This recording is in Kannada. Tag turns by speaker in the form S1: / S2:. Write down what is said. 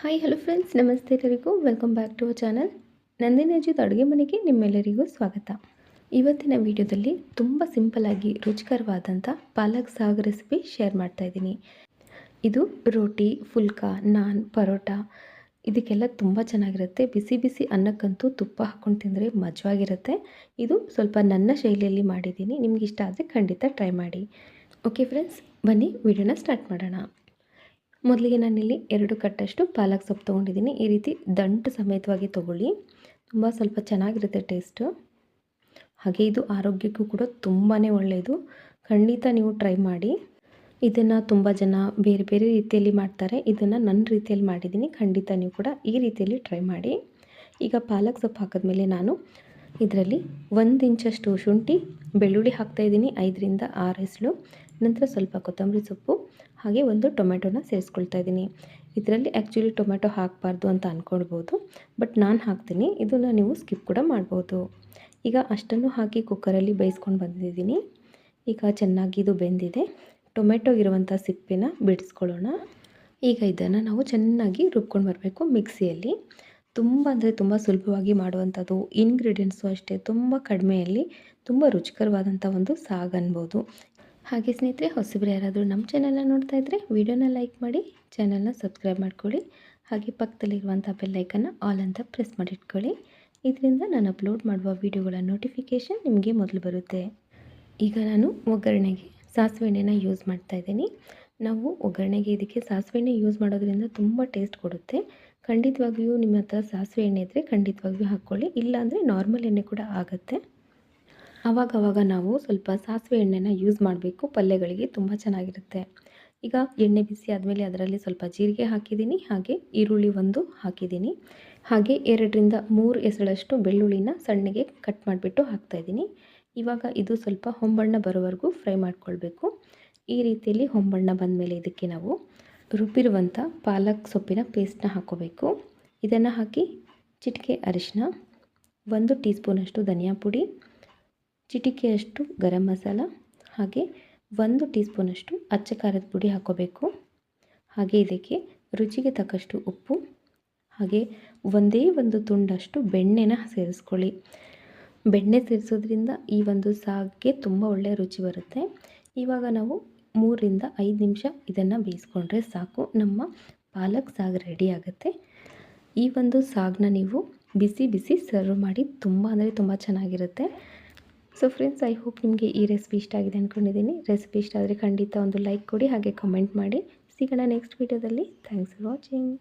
S1: ಹಾಯ್ ಹಲೋ ಫ್ರೆಂಡ್ಸ್ ನಮಸ್ತೆ ಎಲ್ಲರಿಗೂ. Welcome back to our channel Nandini Ajit ಅಡುಗೆ ಮನೆಗೆ ನಿಮ್ಮೆಲ್ಲರಿಗೂ ಸ್ವಾಗತ. ಇವತ್ತಿನ ವಿಡಿಯೋದಲ್ಲಿ ತುಂಬ ಸಿಂಪಲ್ಲಾಗಿ ರುಚಿಕರವಾದಂಥ ಪಾಲಕ್ ಸಾಗ್ ರೆಸಿಪಿ ಶೇರ್ ಮಾಡ್ತಾ ಇದ್ದೀನಿ. ಇದು ರೋಟಿ, ಫುಲ್ಕಾ, ನಾನ್, ಪರೋಟ, ಇದಕ್ಕೆಲ್ಲ ತುಂಬ ಚೆನ್ನಾಗಿರುತ್ತೆ. ಬಿಸಿ ಬಿಸಿ ಅನ್ನಕ್ಕಂತೂ ತುಪ್ಪ ಹಾಕ್ಕೊಂಡು ತಿಂದರೆ ಮಜವಾಗಿರುತ್ತೆ. ಇದು ಸ್ವಲ್ಪ ನನ್ನ ಶೈಲಿಯಲ್ಲಿ ಮಾಡಿದ್ದೀನಿ. ನಿಮ್ಗೆ ಇಷ್ಟ ಆದರೆ ಖಂಡಿತ ಟ್ರೈ ಮಾಡಿ. ಓಕೆ ಫ್ರೆಂಡ್ಸ್ ಬನ್ನಿ ವಿಡಿಯೋನ ಸ್ಟಾರ್ಟ್ ಮಾಡೋಣ. ಮೊದಲಿಗೆ ನಾನಿಲ್ಲಿ ಎರಡು ಕಟ್ಟಷ್ಟು ಪಾಲಕ್ ಸೊಪ್ಪು ತೊಗೊಂಡಿದ್ದೀನಿ. ಈ ರೀತಿ ದಂಟು ಸಮೇತವಾಗಿ ತೊಗೊಳ್ಳಿ. ತುಂಬ ಸ್ವಲ್ಪ ಚೆನ್ನಾಗಿರುತ್ತೆ ಟೇಸ್ಟು. ಹಾಗೆ ಇದು ಆರೋಗ್ಯಕ್ಕೂ ಕೂಡ ತುಂಬಾ ಒಳ್ಳೆಯದು ಖಂಡಿತ ನೀವು ಟ್ರೈ ಮಾಡಿ. ಇದನ್ನು ತುಂಬ ಜನ ಬೇರೆ ಬೇರೆ ರೀತಿಯಲ್ಲಿ ಮಾಡ್ತಾರೆ. ಇದನ್ನು ನನ್ನ ರೀತಿಯಲ್ಲಿ ಮಾಡಿದ್ದೀನಿ. ಖಂಡಿತ ನೀವು ಕೂಡ ಈ ರೀತಿಯಲ್ಲಿ ಟ್ರೈ ಮಾಡಿ. ಈಗ ಪಾಲಕ್ ಸೊಪ್ಪು ಹಾಕಿದ್ಮೇಲೆ ನಾನು ಇದರಲ್ಲಿ ಒಂದು ಇಂಚಷ್ಟು ಶುಂಠಿ, ಬೆಳ್ಳುಳ್ಳಿ ಹಾಕ್ತಾಯಿದ್ದೀನಿ ಐದರಿಂದ ಆರು ಹೆಸಳು. ನಂತರ ಸ್ವಲ್ಪ ಕೊತ್ತಂಬರಿ ಸೊಪ್ಪು, ಹಾಗೆ ಒಂದು ಟೊಮೆಟೊನ ಸೇರಿಸ್ಕೊಳ್ತಾ ಇದ್ದೀನಿ. ಇದರಲ್ಲಿ ಆ್ಯಕ್ಚುಲಿ ಟೊಮೆಟೊ ಹಾಕಬಾರ್ದು ಅಂತ ಅಂದ್ಕೊಳ್ಬೋದು ಬಟ್ ನಾನು ಹಾಕ್ತೀನಿ. ಇದನ್ನು ನೀವು ಸ್ಕಿಪ್ ಕೂಡ ಮಾಡ್ಬೋದು. ಈಗ ಅಷ್ಟನ್ನು ಹಾಕಿ ಕುಕ್ಕರಲ್ಲಿ ಬೇಯಿಸ್ಕೊಂಡು ಬಂದಿದ್ದೀನಿ. ಈಗ ಚೆನ್ನಾಗಿ ಇದು ಬೆಂದಿದೆ. ಟೊಮೆಟೊ ಇರುವಂಥ ಸಿಪ್ಪೆನ ಬಿಡಿಸ್ಕೊಳ್ಳೋಣ. ಈಗ ಇದನ್ನು ನಾವು ಚೆನ್ನಾಗಿ ರುಬ್ಕೊಂಡು ಬರಬೇಕು ಮಿಕ್ಸಿಯಲ್ಲಿ. ತುಂಬ ಅಂದರೆ ತುಂಬ ಸುಲಭವಾಗಿ ಮಾಡುವಂಥದ್ದು ಇಂಗ್ರೀಡಿಯೆಂಟ್ಸು ಅಷ್ಟೇ, ತುಂಬ ಕಡಿಮೆಯಲ್ಲಿ, ತುಂಬ ರುಚಿಕರವಾದಂಥ ಒಂದು ಸಾಗು ಅನ್ಬೋದು. ಹಾಗೆ ಸ್ನೇಹಿತರೆ, ಹೊಸಬ್ರು ಯಾರಾದರೂ ನಮ್ಮ ಚಾನೆಲ್ನ ನೋಡ್ತಾ ಇದ್ದರೆ ವಿಡಿಯೋನ ಲೈಕ್ ಮಾಡಿ ಚಾನಲ್ನ ಸಬ್ಸ್ಕ್ರೈಬ್ ಮಾಡ್ಕೊಳ್ಳಿ. ಹಾಗೆ ಪಕ್ಕದಲ್ಲಿರುವಂಥ ಬೆಲ್ಲೈಕನ್ನು ಆಲ್ ಅಂತ ಪ್ರೆಸ್ ಮಾಡಿಟ್ಕೊಳ್ಳಿ. ಇದರಿಂದ ನಾನು ಅಪ್ಲೋಡ್ ಮಾಡುವ ವಿಡಿಯೋಗಳ ನೋಟಿಫಿಕೇಷನ್ ನಿಮಗೆ ಮೊದಲು ಬರುತ್ತೆ. ಈಗ ನಾನು ಒಗ್ಗರಣೆಗೆ ಸಾಸಿವೆ ಎಣ್ಣೆನ ಯೂಸ್ ಮಾಡ್ತಾ ಇದ್ದೀನಿ. ನಾವು ಒಗ್ಗರಣೆಗೆ ಇದಕ್ಕೆ ಸಾಸಿವೆ ಎಣ್ಣೆ ಯೂಸ್ ಮಾಡೋದ್ರಿಂದ ತುಂಬ ಟೇಸ್ಟ್ ಕೊಡುತ್ತೆ. ಖಂಡಿತವಾಗಿಯೂ ನಿಮ್ಮ ಹತ್ರ ಸಾಸಿವೆ ಎಣ್ಣೆ ಇದ್ದರೆ ಖಂಡಿತವಾಗಿಯೂ ಹಾಕ್ಕೊಳ್ಳಿ. ಇಲ್ಲಾಂದರೆ ನಾರ್ಮಲ್ ಎಣ್ಣೆ ಕೂಡ ಆಗುತ್ತೆ. ಆವಾಗವಾಗ ನಾವು ಸ್ವಲ್ಪ ಸಾಸಿವೆ ಎಣ್ಣೆನ ಯೂಸ್ ಮಾಡಬೇಕು. ಪಲ್ಯಗಳಿಗೆ ತುಂಬ ಚೆನ್ನಾಗಿರುತ್ತೆ. ಈಗ ಎಣ್ಣೆ ಬಿಸಿ ಆದಮೇಲೆ ಅದರಲ್ಲಿ ಸ್ವಲ್ಪ ಜೀರಿಗೆ ಹಾಕಿದ್ದೀನಿ. ಹಾಗೆ ಈರುಳ್ಳಿ ಒಂದು ಹಾಕಿದ್ದೀನಿ. ಹಾಗೆ ಎರಡರಿಂದ ಮೂರು ಎಸಳಷ್ಟು ಬೆಳ್ಳುಳ್ಳಿನ ಸಣ್ಣಗೆ ಕಟ್ ಮಾಡಿಬಿಟ್ಟು ಹಾಕ್ತಾಯಿದ್ದೀನಿ ಇವಾಗ ಇದು ಸ್ವಲ್ಪ ಹೊಂಬಣ್ಣ ಬರೋವರೆಗೂ ಫ್ರೈ ಮಾಡ್ಕೊಳ್ಬೇಕು. ಈ ರೀತಿಯಲ್ಲಿ ಹೊಂಬಣ್ಣ ಬಂದಮೇಲೆ ಇದಕ್ಕೆ ನಾವು ರುಬ್ಬಿರುವಂಥ ಪಾಲಕ್ ಸೊಪ್ಪಿನ ಪೇಸ್ಟ್ನ ಹಾಕ್ಕೋಬೇಕು ಇದನ್ನು ಹಾಕಿ ಚಿಟಿಕೆ ಅರಿಶಿನ, ಒಂದು ಟೀ ಸ್ಪೂನಷ್ಟು ಧನಿಯಾ ಪುಡಿ, ಚಿಟಿಕೆಯಷ್ಟು ಗರಂ ಮಸಾಲ, ಹಾಗೆ ಒಂದು ಟೀ ಸ್ಪೂನಷ್ಟು ಅಚ್ಚ ಖಾರದ ಪುಡಿ ಹಾಕೋಬೇಕು. ಹಾಗೆ ಇದಕ್ಕೆ ರುಚಿಗೆ ತಕ್ಕಷ್ಟು ಉಪ್ಪು, ಹಾಗೆ ಒಂದೇ ಒಂದು ತುಂಡಷ್ಟು ಬೆಣ್ಣೆನ ಸೇರಿಸ್ಕೊಳ್ಳಿ. ಬೆಣ್ಣೆ ಸೇರಿಸೋದ್ರಿಂದ ಈ ಒಂದು ಸಾಗಿಗೆ ತುಂಬ ಒಳ್ಳೆಯ ರುಚಿ ಬರುತ್ತೆ. ಇವಾಗ ನಾವು ಮೂರರಿಂದ ಐದು ನಿಮಿಷ ಇದನ್ನು ಬೇಯಿಸ್ಕೊಂಡ್ರೆ ಸಾಕು. ನಮ್ಮ ಪಾಲಕ್ ಸಾಗು ರೆಡಿ ಆಗುತ್ತೆ. ಈ ಒಂದು ಸಾಗನ್ನ ನೀವು ಬಿಸಿ ಬಿಸಿ ಸರ್ವ್ ಮಾಡಿ ತುಂಬ ಅಂದರೆ ತುಂಬ ಚೆನ್ನಾಗಿರುತ್ತೆ. ಸೊ ಫ್ರೆಂಡ್ಸ್ ಐ ಹೋಪ್ ನಿಮಗೆ ಈ ರೆಸಿಪಿ ಇಷ್ಟ ಆಗಿದೆ ಅಂದ್ಕೊಂಡಿದ್ದೀನಿ ರೆಸಿಪಿ ಇಷ್ಟ ಆದರೆ ಖಂಡಿತ ಒಂದು ಲೈಕ್ ಕೊಡಿ, ಹಾಗೆ ಕಮೆಂಟ್ ಮಾಡಿ. ಸಿಗೋಣ ನೆಕ್ಸ್ಟ್ ವೀಡಿಯೋದಲ್ಲಿ ಥ್ಯಾಂಕ್ಸ್ ಫಾರ್ ವಾಚಿಂಗ್